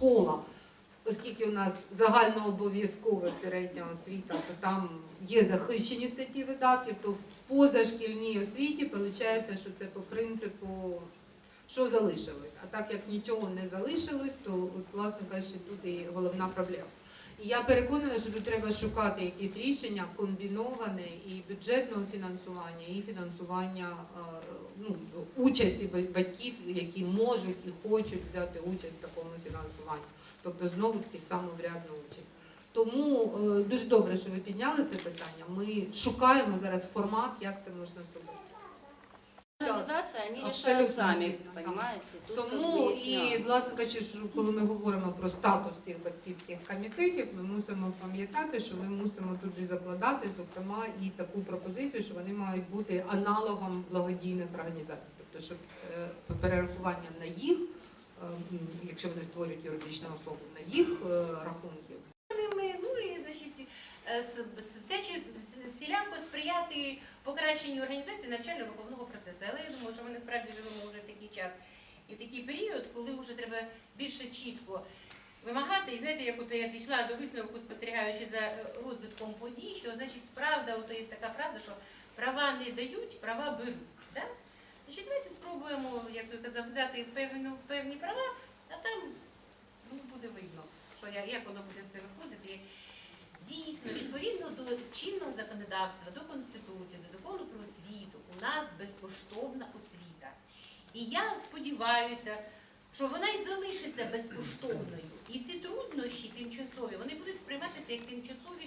школа. Оскільки у нас загальнообов'язкова середня освіта, то там є захищені статті видатків, то в позашкільній освіті виходить, що це по принципу, що залишилось. А так як нічого не залишилось, то от, власне кажучи, тут і головна проблема. І я переконана, що тут треба шукати якісь рішення комбіноване і бюджетного фінансування, і фінансування е, ну, участі батьків, які можуть і хочуть взяти участь в такому фінансуванні. Тобто знову таки самоврядну участь. Тому е, дуже добре, що ви підняли це питання. Ми шукаємо зараз формат, як це можна зробити. Организация, они Абсолютно. решают сами, верно, Тут Тому і власне кажучи, коли ми говоримо про статус цих батьківських комітетів, ми мусимо пам'ятати, що ми мусимо туди закладати, зокрема, і таку пропозицію, що вони мають бути аналогом благодійних організацій, тобто щоб е, перерахування на їх, е, якщо вони створюють юридичну особу, на їх е, рахунки. ну і значить всячі всіляко сприяти покращенню організації навчально-виховного процесу. Але я думаю, що ми насправді живемо вже такий час і такий період, коли вже треба більше чітко вимагати. І знаєте, як от я дійшла до висновку, спостерігаючи за е, розвитком подій, що значить правда, ото є така фраза, що права не дають, права беруть. Да? Значить, давайте спробуємо, як той казав, взяти певну, певні права, а там ну, буде видно, що як воно буде все виходити. До чинного законодавства, до Конституції, до закону про освіту, у нас безкоштовна освіта. І я сподіваюся, що вона і залишиться безкоштовною. І ці труднощі тимчасові, вони будуть сприйматися як тимчасові.